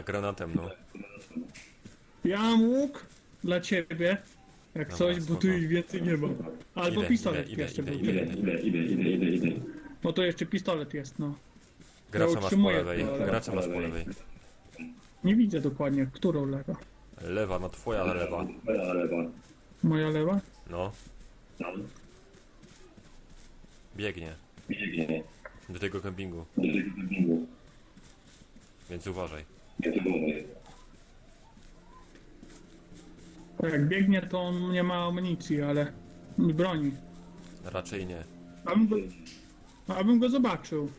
No, granatem, no. Ja mam łuk dla ciebie. Jak Dobra, coś, bo spoko. tu ich więcej nie ma. Albo Idę, pistolet idę, idę, jeszcze idę, był. idę. Idę, idę, idę, idę, idę, idę. No to jeszcze pistolet jest, no. Gracza masz po utrzymuję lewej. to, ale- Gracza masz po lewej. Nie widzę dokładnie, którą lewa. Lewa, no twoja lewa. Moja lewa. Moja lewa? No, Tam. biegnie. Biegnie. Do tego kempingu, Do tego kempingu. więc uważaj. Bo Jak biegnie, to on nie ma amunicji, ale broni. Raczej nie. Abym go, abym go zobaczył.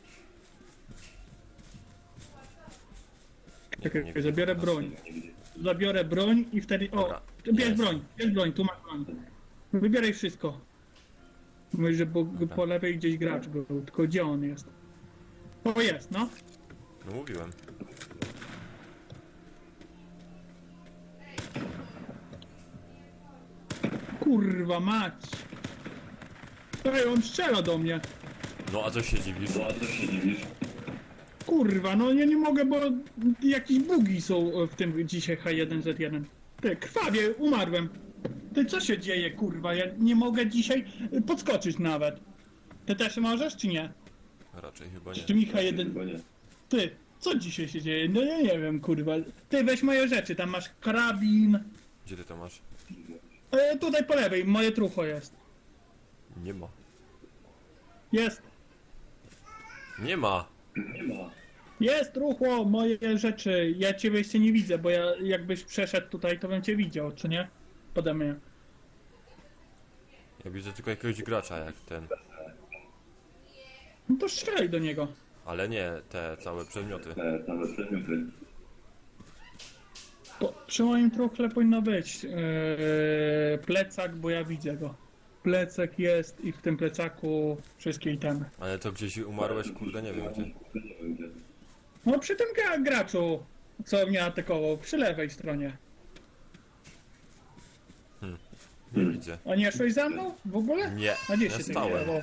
Czekaj, nie zabiorę widzę. broń. Zabiorę broń i wtedy... O, Dobra, bierz jest. broń, bierz broń, tu masz broń. Wybieraj wszystko. Mówisz, że po, po lewej gdzieś gracz był, tylko gdzie on jest? O, jest, no. No mówiłem. Kurwa mać. Ej, on strzela do mnie. No, a co się dziwisz? No a co się dziwisz? Kurwa, no ja nie mogę, bo jakieś bugi są w tym dzisiaj H1Z1. Ty, krwawie, umarłem. Ty, co się dzieje, kurwa? Ja nie mogę dzisiaj podskoczyć nawet. Ty też możesz, czy nie? Raczej chyba Czy nie. ty mi H1... Chyba nie. Ty, co dzisiaj się dzieje? No ja nie wiem, kurwa. Ty, weź moje rzeczy, tam masz karabin. Gdzie ty to masz? E, tutaj po lewej, moje trucho jest. Nie ma. Jest. Nie ma! Nie ma. Jest ruchło, moje rzeczy. Ja ciebie jeszcze nie widzę, bo ja jakbyś przeszedł tutaj, to bym cię widział, czy nie? Pode mnie. Ja widzę tylko jakiegoś gracza jak ten. No to strzelaj do niego. Ale nie te całe przedmioty. Te same przedmioty. Po, przy moim truchle powinno być ee, plecak, bo ja widzę go. Plecak jest i w tym plecaku wszystkie itemy. Ale to gdzieś umarłeś, kurde, nie wiem gdzie. Nie. No przy tym gra, graczu, co mnie atakował, przy lewej stronie. Nie widzę. A nie szłeś za mną w ogóle? Nie, A gdzie ja się ty stałem. kierował?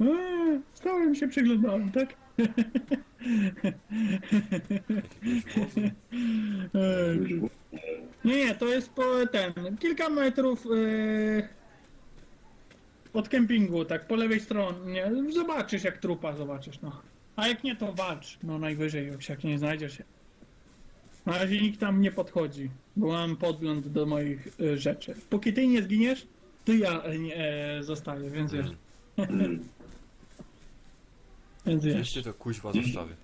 Eee, Stałem się przyglądałem, tak? Nie, nie, to jest po ten, kilka metrów yy, od kempingu, tak po lewej stronie. Zobaczysz jak trupa zobaczysz, no. A jak nie, to walcz, no najwyżej już, jak nie znajdziesz się. Na razie nikt tam nie podchodzi, bo mam podgląd do moich y, rzeczy. Póki ty nie zginiesz, to ja e, nie, e, zostaję, więc wiesz. Więc wiesz. To kuźwa zostawię.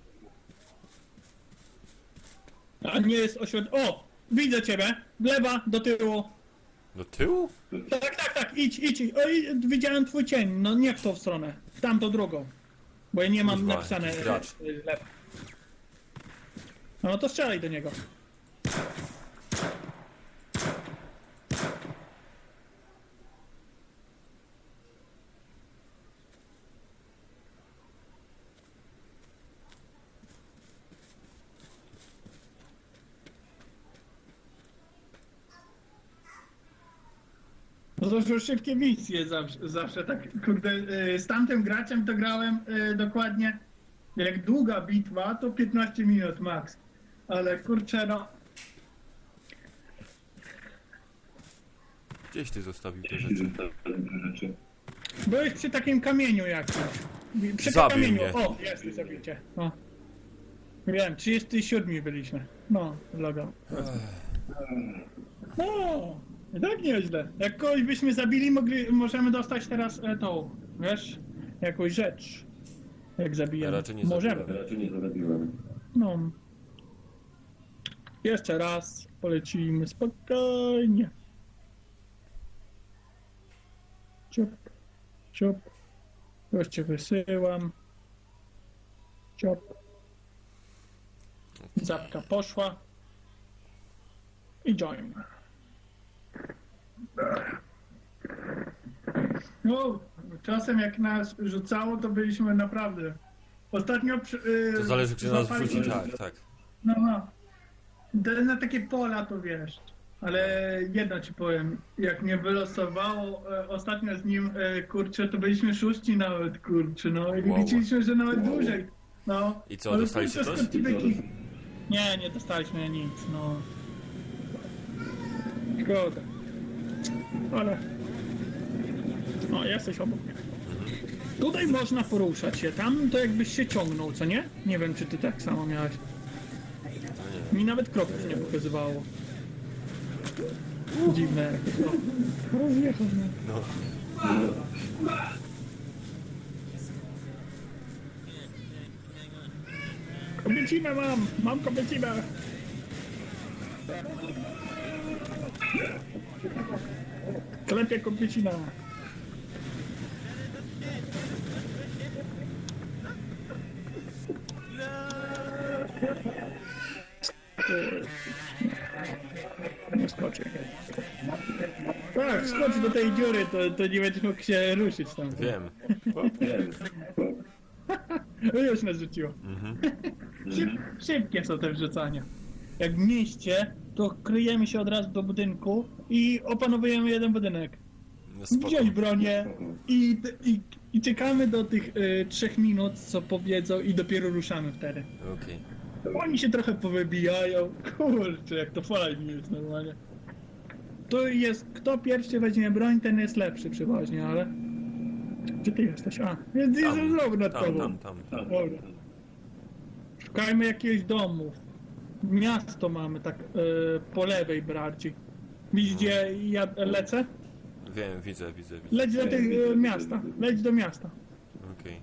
A nie jest oświat... O! Widzę ciebie! Lewa, do tyłu. Do tyłu? Tak, tak, tak, idź, idź. idź. Oj, widziałem twój cień. No nie w tą stronę. W tamtą drugą. Bo ja nie mam Kuźwa, napisane jakiś gracz. e, lewa. No to strzelaj do niego. No to już szybkie misje zawsze, zawsze tak, kurde, y, z tamtym graczem to grałem y, dokładnie, jak długa bitwa, to 15 minut max. Ale kurczę, no, Gdzieś ty zostawił te rzeczy. Byłeś przy takim kamieniu jakimś. Przy Zabił kamieniu, mnie. o, jest, zabicie. No. Wiem, 37 byliśmy. No, logo. No, i tak nieźle. Jak kogoś byśmy zabili, mogli, możemy dostać teraz e, tą, wiesz, jakąś rzecz. Jak zabijemy. Raczej nie możemy. zabiłem. Raczej nie zarobiłem. No. Jeszcze raz polecimy spokojnie. Ciup, ciup. Już cię wysyłam. Ciup. Zapka poszła. I join. No, czasem jak nas rzucało, to byliśmy naprawdę. Ostatnio przy, yy, To zależy gdzie nas wrzuci, tak, tak. no, no. Na takie pola to wiesz. Ale jedno ci powiem, jak mnie wylosowało e, ostatnio z nim, e, kurczę, to byliśmy szóści nawet, kurczę, no i Wow. liczyliśmy, że nawet dłużej. No. I co, dostaliście coś? taki- Nie, nie dostaliśmy nic, no. Szkoda. Ale... O, jesteś obok mnie. Tutaj można poruszać się, tam to jakbyś się ciągnął, co nie? Nie wiem, czy ty tak samo miałeś. No Mi nawet kroków nie pokazywało. Dziwne jakieś. O, rozjechał mnie. No. Kobiecinę mam! Mam kobiecinę! Klepie kobiecina. Nie skoczy. Tak, skocz do tej dziury, to, to nie będziesz mógł się ruszyć tam. Wiem. Wiem. Już nas rzuciło. Szyb, szybkie są te wrzucania. Jak w mieście, to kryjemy się od razu do budynku i opanowujemy jeden budynek. No spoko. Wziąć bronię i, i, i czekamy do tych y, trzech minut, co powiedzą i dopiero ruszamy wtedy. Okej. Oni się trochę powybijają. Kurczę, jak to fajnie jest normalnie. To jest, kto pierwszy weźmie broń, ten jest lepszy przeważnie, ale... Gdzie ty jesteś? A, jest, jest Tam, znowu nad tam, tobą. tam, tam. Dobra. Szukajmy jakiegoś domu. Miasto mamy tak e, po lewej bardziej. Widzisz gdzie ja lecę? Wiem, widzę, widzę, widzę. Leć do tego e, miasta. Leć do miasta. Okej.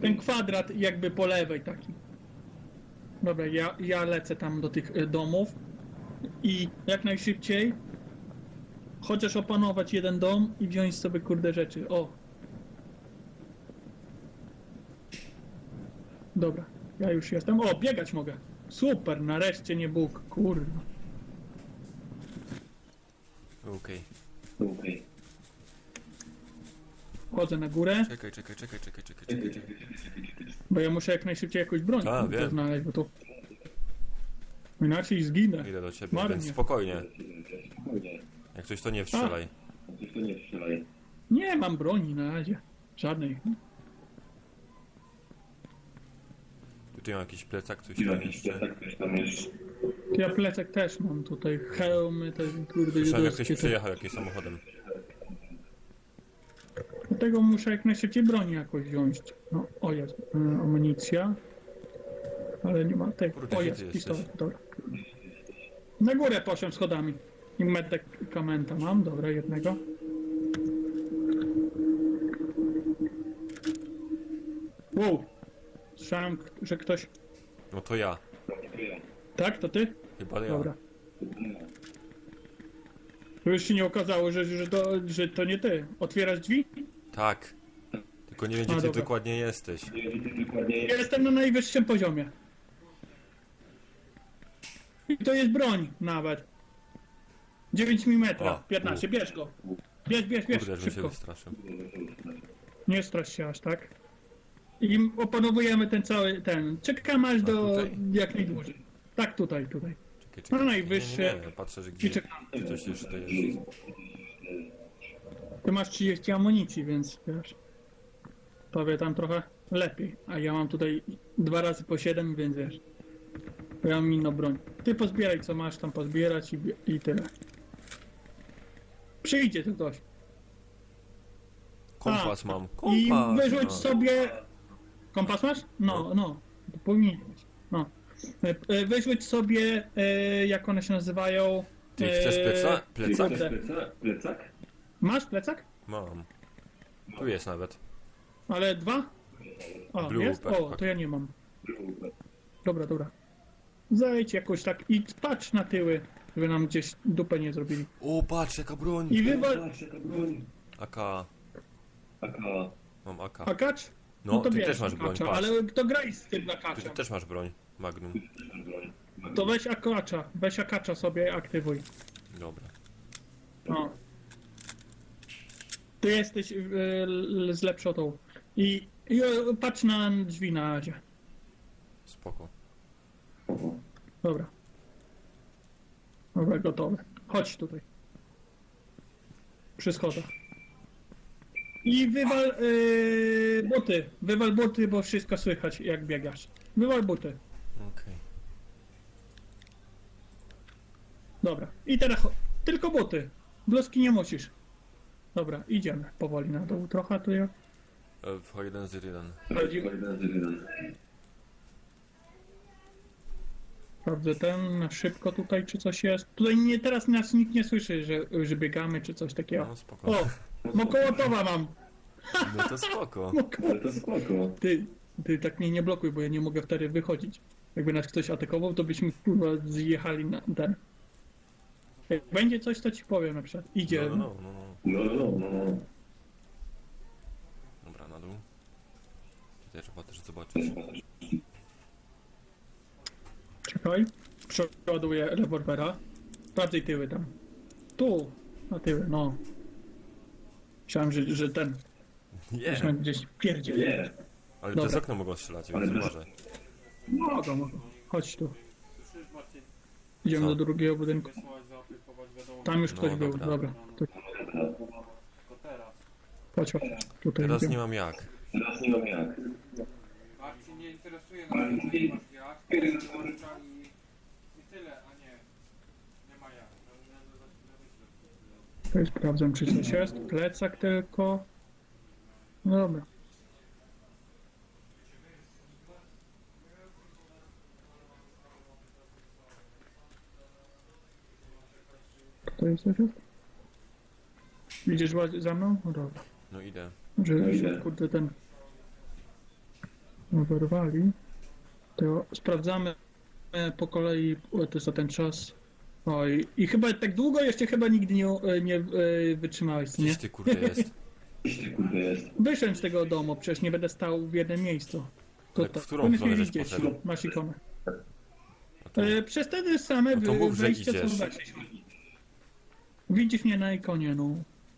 Ten kwadrat jakby po lewej taki. Dobra, ja, ja lecę tam do tych e, domów i jak najszybciej chociaż opanować jeden dom i wziąć sobie kurde rzeczy. O. Dobra, ja już jestem. O, biegać mogę. Super, nareszcie nie Bóg. Kurwa. Okej. Okej. Chodzę na górę, Czekaj, czekaj, czekaj, czekaj, czekaj, czekaj, czekaj. bo ja muszę jak najszybciej jakąś broń wiem. znaleźć, bo to inaczej zginę. Idę do ciebie, Marnie. więc spokojnie. Jak coś to nie strzelaj. Coś to nie strzelaj. Nie mam broni na razie. Żadnej. Tutaj mam jakiś plecak, coś tam jakiś jeszcze. plecak też tam jest. Ja plecak też mam tutaj. Hełmy, te kurde Słyszałem jak ktoś przyjechał jakimś samochodem. Dlatego muszę jak najszybciej broni jakoś wziąć. No, o jest, y, amunicja. Ale nie ma tej. Kurde, O gdzie jest, ty jesteś? pistolet, dobra. Na górę poszłem schodami. I medekamenta mam, dobra, jednego. Wow. Słyszałem, że ktoś... No to ja. Tak, to ty? Chyba ja. Dobra. To już się nie okazało, że, że, to, że to nie ty. Otwierasz drzwi? Tak. Tylko nie wiem, A, gdzie ty dobra. dokładnie jesteś. Ja jest. jestem na najwyższym poziomie. I to jest broń nawet. 9 mm, O, 15, bierz go. Bierz, bierz, bierz, Kurde, żebym się szybko. wystraszył. Nie strasz się aż tak. I opanowujemy ten cały, ten. Czekamy aż A do tutaj? jak najdłużej. Tak, tutaj, tutaj. Czekaj, czekaj. No, najwyższe. Nie, nie, nie. Patrzę, że I gdzie, gdzie coś jeszcze jest. Ty masz 30 amunicji, więc wiesz. Tobie tam trochę lepiej. A ja mam tutaj dwa razy po 7, więc wiesz. Ja mam inną broń. Ty pozbieraj co masz tam pozbierać i, i tyle. Przyjdzie tu ktoś. Kompas mam. I Kompas. wyrzuć no. sobie. Kompas masz? No, no. To powinien być. No. E, e, Wyrzuć sobie, e, jak one się nazywają. Ty chcesz e, pleca? Ty Plecak? chcesz Plecak? Plecak? Masz plecak? Mam. Tu jest nawet. Ale dwa? O, Blue jest? O, backpack. to ja nie mam. Dobra, dobra. Zejdź jakoś tak i patrz na tyły, żeby nam gdzieś dupę nie zrobili. O, patrz, jaka broń. I wywal... Patrz, jaka broń. AK. Taka... Mam AK. Akacz? No, to ty bierz też masz broń, akacza, patrz. Ale kto graj z tym Ty akaczem? też masz broń. Magnum. To weź akacza, weź akacza sobie aktywuj. Dobra. No. Ty jesteś y, l- z lepszą tą. I, I o, patrz na drzwi na razie. Spoko. Dobra. Dobra, gotowe. Chodź tutaj. Przy schodach. I wywal yy, buty. Wywal buty, bo wszystko słychać jak biegasz. Wywal buty. Okej. Dobra. I teraz cho- tylko buty. Bluzki nie musisz. Dobra, idziemy powoli na dół. Trochę tu ja. E, W jeden z jeden. Sprawdzę ten na szybko tutaj, czy coś jest. Tutaj nie, teraz nas nikt nie słyszy, że, że biegamy, czy coś takiego. No spoko. O! Mokołotowa mam! No to spoko. Moko- Ale to spoko. Ty, ty tak mnie nie blokuj, bo ja nie mogę wtedy wychodzić. Jakby nas ktoś atakował, to byśmy kurwa zjechali na ten. Jak będzie coś, to ci powiem na przykład. Idzie. No, no, no, no. No, no, no. no. Dobra, na dół. Tutaj trzeba też zobaczyć. Czekaj. Przeładuję rewolwera. Bardziej tyły tam. Tu. Na tyły, no. Myślałem, że, że ten. Nie! Myślałem gdzieś pierdzie. Nie. Ale Dobra. przez okno mogą strzelać, Ale więc uważaj. Mogą, mogą. Chodź tu. Idziemy Co? do drugiego budynku. Tam już No, ktoś był, dobra. dobra. Tu, Tylko teraz. chodź, chodź. Tutaj Teraz idziemy. nie mam jak. Teraz nie mam jak. Akcji nie interesuje na razie, co nie masz jak. Pożycza i, I tyle, a nie. Nie ma jak. No, no, no, no. Tutaj sprawdzam, czy coś jest. Plecak tylko. No dobra. Coś jest? Widzisz ładnie za mną? No dobra. No idę. Że No idę. kurde ten wyrwali. To sprawdzamy e, po kolei o, to za ten czas. Oj, i chyba tak długo jeszcze chyba nigdy nie, e, nie e, wytrzymałeś, co nie? Gdzieś ty kurde jest. Gdzieś ty kurde jest. Wyszedł z tego domu, przecież nie będę stał w jednym miejscu. To Ale w którą powinieneś stronę żeś poszedł? masz ikonę. No to, E, przez wtedy same No to wy- mów, że wejścia idziesz. są weszli. Widzisz mnie na ikonie, no.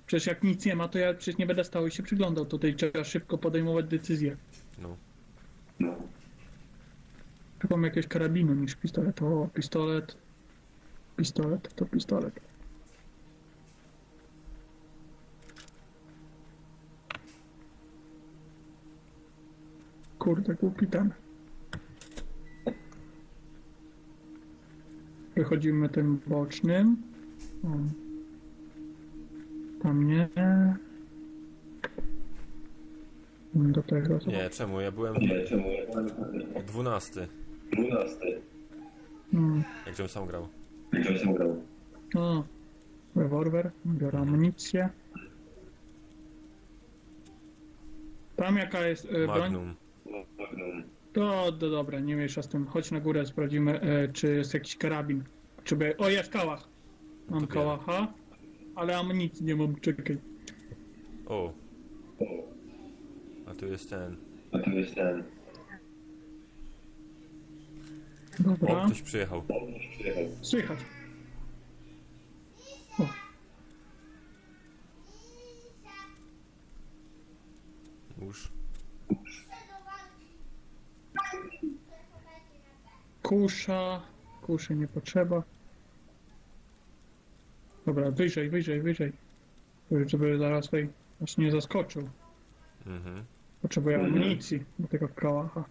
Przecież jak nic nie ma, to ja przecież nie będę stał i się przyglądał. Tutaj trzeba szybko podejmować decyzje. no. No. Szukam jakiegoś karabinu niż pistolet. O, pistolet. Pistolet, to pistolet. Kurde, głupi ten. Wychodzimy tym bocznym. O. Tam nie. Do tego. Nie, czemu? Ja byłem Nie, czemu? Ja byłem 12. 12. Hmm. Jak żebym sam grał. Jak się grał? O, rewolwer, biorę amunicję. Tam jaka jest e, broń? Magnum. To do, dobra, nie miesza z tym. Chodź na górę, sprawdzimy, e, czy jest jakiś karabin. Czy by... O, jest kałach. Mam to kałacha, ale amunicji nie mam, czekaj. O, O, a tu jest ten. a tu jest ten. Dobra, O, ktoś przyjechał. O, ktoś przyjechał. słychać. O, Już. Kusza, kuszy nie potrzeba. Dobra, wyżej, wyżej, wyżej. Żeby zaraz tutaj nas nie zaskoczył. Mhm. Potrzebuję Mhm. amunicji do tego kałacha.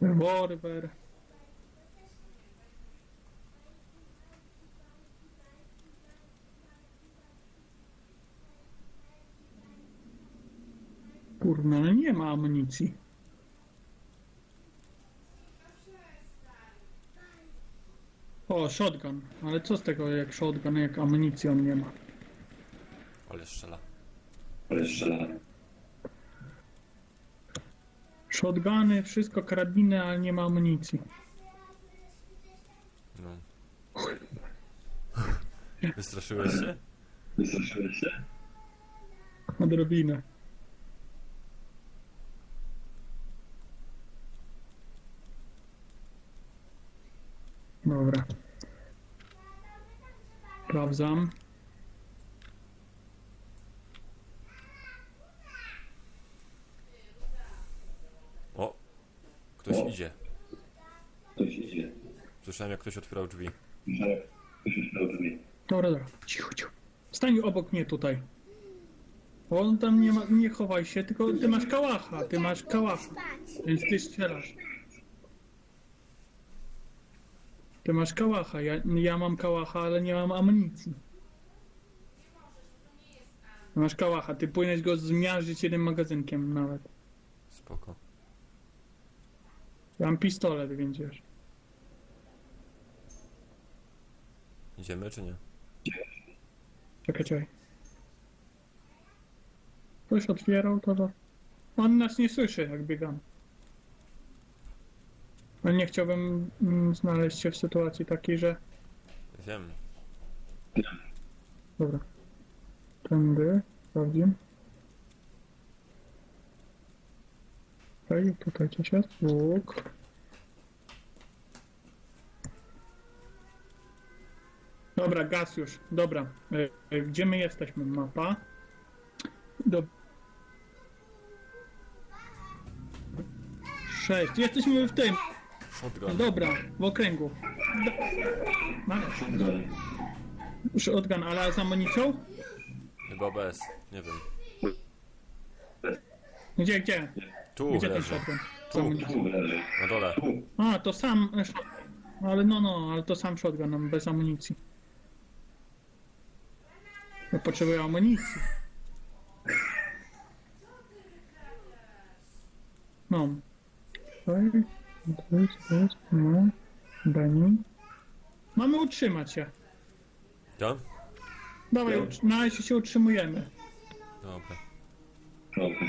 Rewolwer. Kurna, no nie ma amunicji. O, shotgun. Ale co z tego jak shotgun, jak amunicji on nie ma? Ale strzela. Ale strzela. Shotguny, wszystko, karabiny, ale nie ma amunicji. No. Wystraszyłeś się? Wystraszyłeś się? Odrobinę. Dobra. Sprawdzam. O! Ktoś O. idzie. Ktoś idzie. Słyszałem jak ktoś otwierał drzwi. ktoś już drzwi. Dobra, dobra. Cicho, cicho. Stań obok mnie tutaj. On tam nie ma, nie chowaj się, tylko ty masz kałacha, ty masz kałacha. Więc ty strzelasz. Ty masz kałacha, ja, ja mam kałacha, ale nie mam amunicji. Ty masz kałacha, ty powinieneś go zmiażdżyć jednym magazynkiem nawet. Spoko. Ja mam pistolet, więc wiesz. Idziemy czy nie? Czekaj, czekaj. Ktoś otwierał to, to... On nas nie słyszy, jak biegamy. Ale nie chciałbym mm, znaleźć się w sytuacji takiej, że... Wiem. Dobra. Tędy, sprawdzimy. Okej, tutaj coś jest. Łuk. Dobra, gaz już. Dobra. E, e, Gdzie my jesteśmy? Mapa. Do... Sześć. Jesteśmy w tym. Shotgun. Dobra, w okręgu. Do... Mamy. Shotgun. Shotgun, ale z amunicją? Chyba bez. Nie wiem. Gdzie, gdzie? Tu Gdzie ten leży. shotgun? Z Tu. amunicją. Na dole. Tu. A, to sam. Ale no, no, ale to sam shotgun nam bez amunicji. Ja potrzebuję amunicji. No. To jest, to jest, no. Benny. Mamy utrzymać się. Ja? Dawaj, Ja. utr- na razie się utrzymujemy. Dobra. Dobra.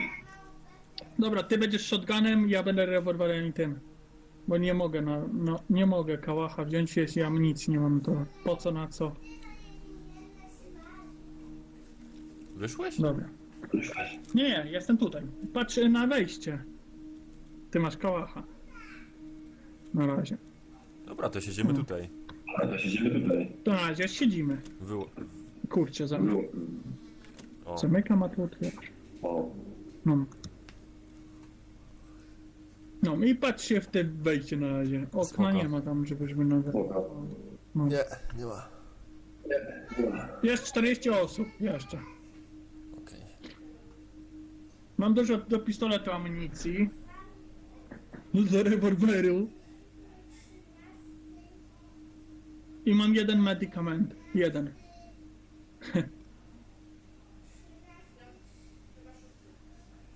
Dobra, ty będziesz shotgunem, ja będę rewolwerem i tym. Bo nie mogę, no, no nie mogę kałacha wziąć, jeśli amunicji nie mam, to po co, na co? Wyszłeś? Dobra. Nie, jestem tutaj. Patrz na wejście. Ty masz kałacha. Na razie. Dobra, to siedzimy tutaj. A to siedzimy tutaj. To na razie siedzimy. Wyło... Kurczę, zam... O. zamykam, a tu otwierasz. O. No. No i patrz się w te wejście na razie. Okna Spoko. nie ma tam, żebyśmy nawet... Spoko. Nie, nie ma. Jest 40 osób, jeszcze. Okej. Mam dużo do pistoletu amunicji. Do rewolweru. I mam jeden medykament. Jeden.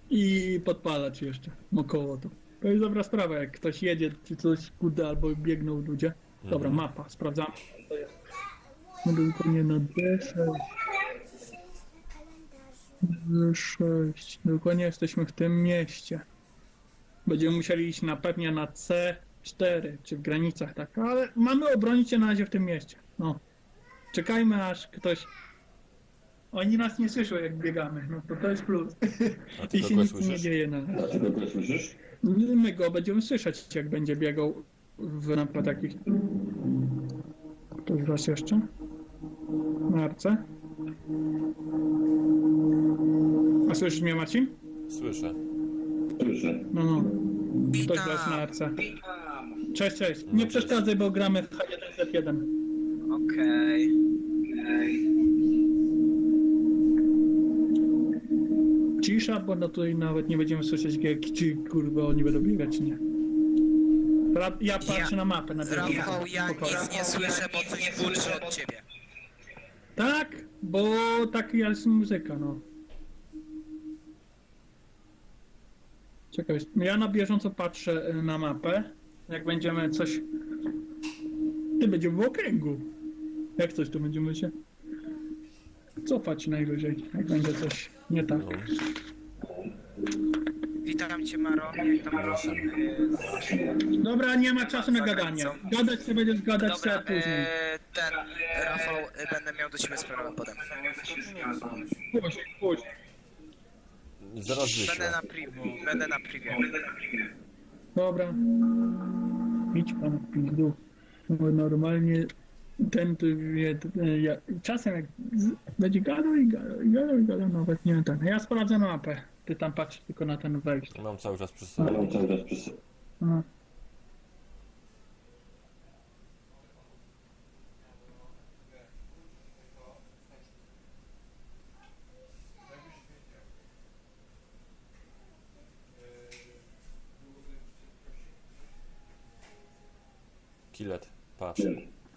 I podpalacz jeszcze. Około to. To jest dobra sprawa, jak ktoś jedzie, czy coś kuda, albo biegną ludzie. Dobra, Mhm. mapa, sprawdzamy. To jest. No dokładnie na D6. D6. Dokładnie jesteśmy w tym mieście. Będziemy musieli iść na pewnie na C4, czy w granicach tak, ale mamy obronić się na razie w tym mieście. No. Czekajmy aż ktoś... Oni nas nie słyszą jak biegamy, no to to jest plus. A ty I się kogo nic nie słyszysz? dzieje na razie. A ty go słyszysz? My go będziemy słyszeć, jak będzie biegał w napad takich. Ktoś z was jeszcze? Na arce? A słyszysz mnie, Marcin? Słyszę. Słyszę. No, no. Ktoś z was na arce. Cześć, cześć. Nie No, przeszkadzaj, bo gramy w H1Z1. Okej. Cisza, bo no tutaj nawet nie będziemy słyszeć, jak, czy kurwa oni będą biegać, czy nie. Ra- Ja patrzę na mapę na bieżąco. Rafał, ja nic nie słyszę, bo coś burczy od ciebie. Tak, bo taka jest muzyka, no. Czekaj, ja na bieżąco patrzę y, na mapę. Jak będziemy coś... Ty będziemy w okręgu. Jak coś, to będziemy się cofać najwyżej, jak będzie coś nie tak. No. Witam cię, Maro. Jak tam Dobra, nie ma czasu na gadanie. Gadać sobie będziesz gadać Dobra, sobie później. e, ten, Rafał, e, będę miał do ciebie sprawę potem. Puść, puść. Zaraz Będę na preview, będę na preview. Dobra. Idź pan w pizdu. Bo normalnie ten tu wie, ten, ja, czasem jak z, będzie gadał i gadał i gadał i gadał, nawet nie ten. Ja sprawdzę mapę. Ty tam patrz tylko na ten wejście. Mam cały czas przy Ja sobie. mam cały czas przy sobie. No.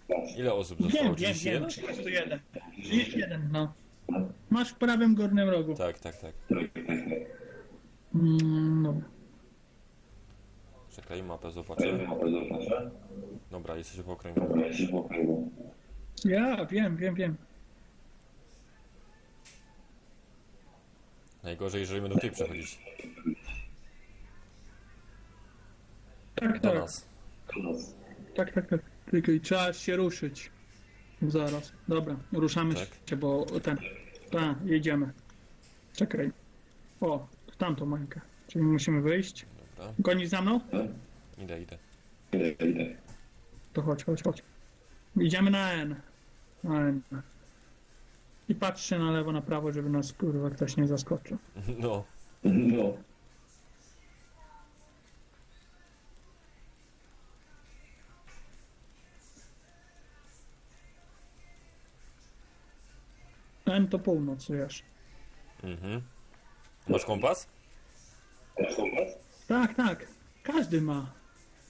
Patrz. Ile osób zostało? Wiem, wiem, 31? wiem, 31. 31, no. Masz w prawym górnym rogu. Tak, tak, tak. Mm, dobra. Czekaj, mapę zobaczę. Dobra, jesteś w okręgu. Ja wiem, wiem, wiem. Najgorzej, jeżeli będą tutaj przechodzić. Tak, Do tak, nas. Tak, tak, tak. I trzeba się ruszyć. Zaraz. Dobra, ruszamy Tak. się, bo ten. Tak, jedziemy. Czekaj. O, w tamtą mańkę. Czyli musimy wyjść. Dobra, Gonisz za mną? idę, idę. Idę, idę. To chodź, chodź, chodź. Idziemy na N. Na N. I patrzcie na lewo, na prawo, żeby nas kurwa ktoś nie zaskoczył. No, No. N to północ, wiesz. mhm. Masz kompas? Masz kompas? Tak, tak. Każdy ma.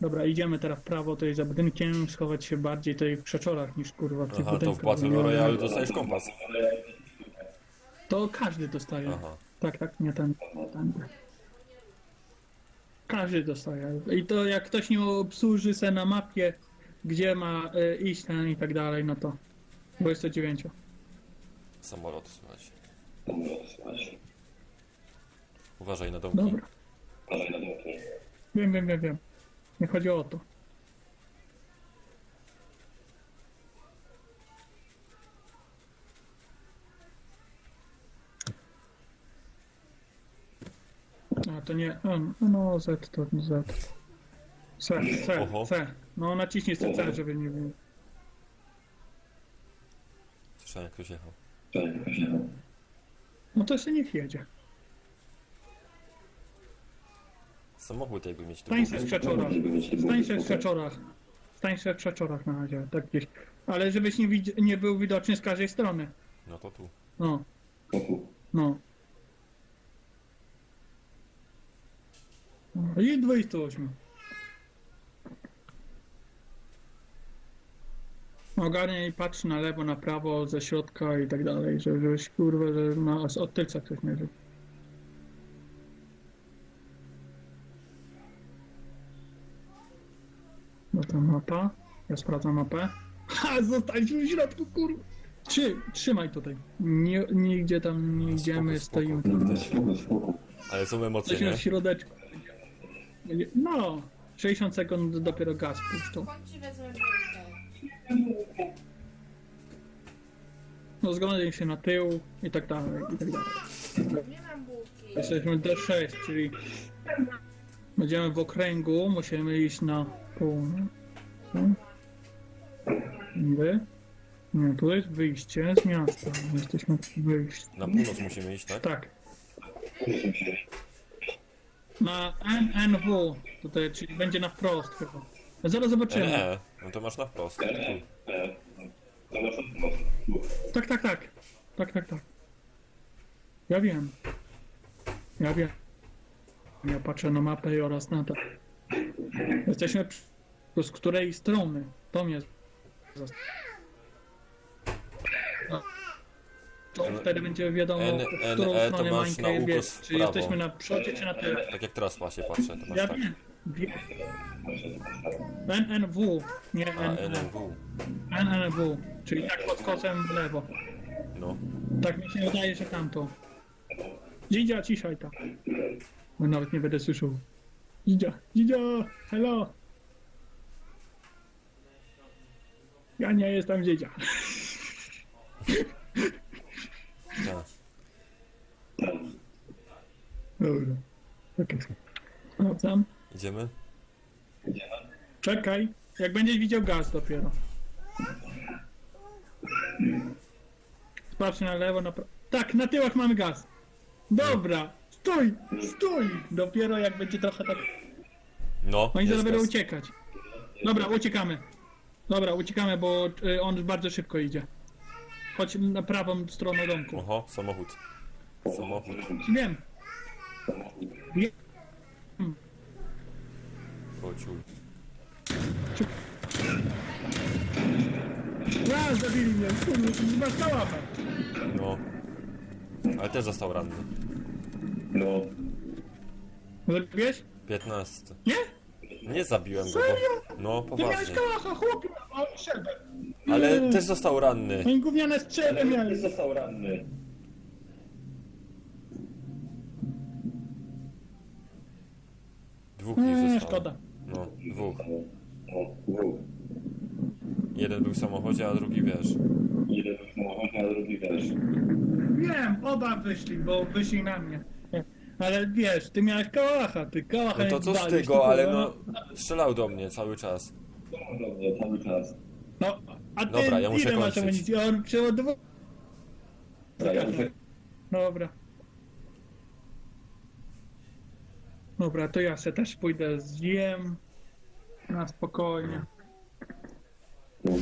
Dobra, idziemy teraz w prawo, to jest za budynkiem, schować się bardziej tutaj w krzeczorach niż kurwa w tych Aha, to w budynkach. Battle Nie, Royale dostajesz kompas. To każdy dostaje. Aha. Tak, tak, nie ten. ten. Każdy dostaje. I to jak ktoś nie obsłuży se na mapie, gdzie ma y, iść ten i tak dalej, no to 29. Samolot, słuchaj. Uważaj na domki. Dobra. Uważaj na domki. Wiem, wiem, wiem, wiem. Nie chodzi o to. A to nie. No, Z to Z. C, C, Oho. C. No naciśnij sobie C, żeby nie było. Słyszałem, jak ktoś jechał. Tak, wiem. No to jeszcze niech jedzie. Samochód jakby mieć tu. Stań se w te Stań se w buty. krzeczorach. Stań w krzeczorach na razie, tak gdzieś. Ale żebyś nie, widz- nie był widoczny z każdej strony. No to tu. No. No. No I 28. Ogarniaj i patrz na lewo, na prawo, ze środka i tak dalej, żeby- żebyś kurwa, że na, od tylca ktoś nie żył. No to mapa. Ja sprawdzam mapę. Ha, zostaliśmy w środku, kurwa. Trzy, trzymaj tutaj. Nie, nigdzie tam nie idziemy, spoko. stoimy. Spoko, spoko. Ale są emocje, Jesteśmy nie? w środeczku. No, 60 sekund dopiero gaz puszczą. Wezmę bułkę? No zgodzę się na tył i tak dalej, i tak dalej. Nie mam bułki. Jesteśmy D6, czyli będziemy w okręgu, musimy iść na północ. Wy? Nie, tu jest wyjście z miasta. Jesteśmy wyjściu. Na północ musimy iść, tak? Tak. Na NNW, tutaj, czyli będzie na wprost chyba. Zaraz zobaczymy. E, no to masz na wprost. Tu. E, Zobacz, zobacz. Tak, tak, tak. Tak, tak, tak. Ja wiem. Ja wiem. Ja patrzę na mapę i oraz na to. Jesteśmy przy... z której strony? To mnie... No. To wtedy będzie wiadomo, N- w którą to stronę ukos jest. Czy jesteśmy na przodzie, czy na tyle? Tak jak teraz właśnie patrzę, to masz Ja tak. wiem. NNW, nie A, NN. NMW. NNW, czyli tak pod kosem w lewo. No. Tak mi się wydaje, że tamto. Dzidzia, ciszaj tam. Bo nawet nie będę słyszał. Dzidzia, dzidzia, hello. Ja nie jestem dziedzia. Tak. Dobra. Tak jest. Sprawdzam. Idziemy? Czekaj. Jak będziesz widział gaz dopiero. Patrz na lewo, na prawo. Tak, na tyłach mamy gaz. Dobra. Stój, stój. Dopiero jak będzie trochę tak No, Oni zaraz jest będą gaz. uciekać. Dobra, uciekamy. Dobra, uciekamy, bo y, on bardzo szybko idzie. Chodź na prawą stronę domku. Oho, samochód. Samochód. Wiem. Kociul. Ja, zabili mnie, kurde, ty masz. No. Ale też został ranny. No. Zabiłeś? 15. Nie? Nie zabiłem go, Serio? bo... No, Ty miałeś poważnie. kałacha, chłopie, a on strzelbę. Ale Nie. też został ranny. No i gówniane strzelby miałeś. został ranny. Dwóch Nie, ich zostało. szkoda. No, dwóch. No, dwóch. Jeden był w samochodzie, a drugi wiesz. Jeden w samochodzie, a drugi też. Wiem, oba wyszli, bo wyszli na mnie. Ale wiesz, ty miałeś kałacha, ty kałacha No to jak co z walisz, tego, ale kurwa, no... Strzelał do mnie cały czas. Do mnie cały czas. No, a ty Dobra, ja muszę ile masz kończyć. amunicji? On przeładował... Dobra, ja muszę... Dobra. Dobra, to ja se też pójdę zjem. Na spokojnie. No.